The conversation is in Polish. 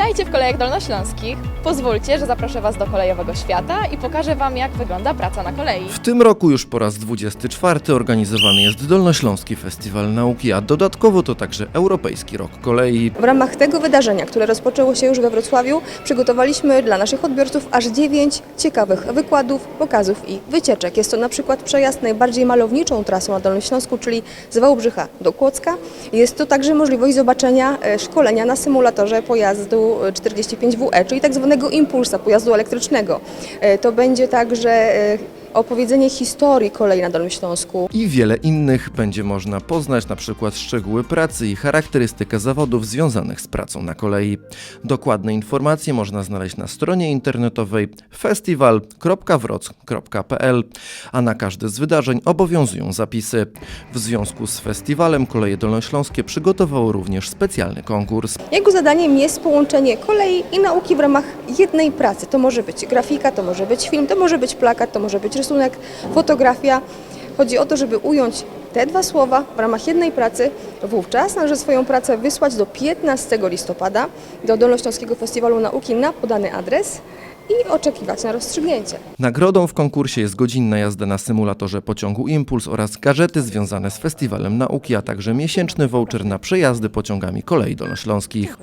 Witajcie w Kolejach Dolnośląskich. Pozwólcie, że zaproszę Was do kolejowego świata i pokażę Wam, jak wygląda praca na kolei. W tym roku już po raz 24 organizowany jest Dolnośląski Festiwal Nauki, a dodatkowo to także Europejski Rok Kolei. W ramach tego wydarzenia, które rozpoczęło się już we Wrocławiu, przygotowaliśmy dla naszych odbiorców aż 9 ciekawych wykładów, pokazów i wycieczek. Jest to na przykład przejazd najbardziej malowniczą trasą na Dolnym Śląsku, czyli z Wałbrzycha do Kłodzka. Jest to także możliwość zobaczenia e, szkolenia na symulatorze pojazdu 45WE, czyli tak zwanego impulsa, pojazdu elektrycznego. E, To będzie także e, opowiedzenie historii kolei na Dolnym Śląsku. I wiele innych będzie można poznać, na przykład szczegóły pracy i charakterystykę zawodów związanych z pracą na kolei. Dokładne informacje można znaleźć na stronie internetowej festiwal.wroc.pl, a na każde z wydarzeń obowiązują zapisy. W związku z festiwalem Koleje Dolnośląskie przygotowało również specjalny konkurs. Jego zadaniem jest połączenie kolei i nauki w ramach jednej pracy. To może być grafika, to może być film, to może być plakat, to może być rysunek, fotografia. Chodzi o to, żeby ująć te dwa słowa w ramach jednej pracy. Wówczas należy swoją pracę wysłać do 15 listopada do Dolnośląskiego Festiwalu Nauki na podany adres i oczekiwać na rozstrzygnięcie. Nagrodą w konkursie jest godzinna jazda na symulatorze pociągu Impuls oraz gadżety związane z Festiwalem Nauki, a także miesięczny voucher na przejazdy pociągami kolei dolnośląskich.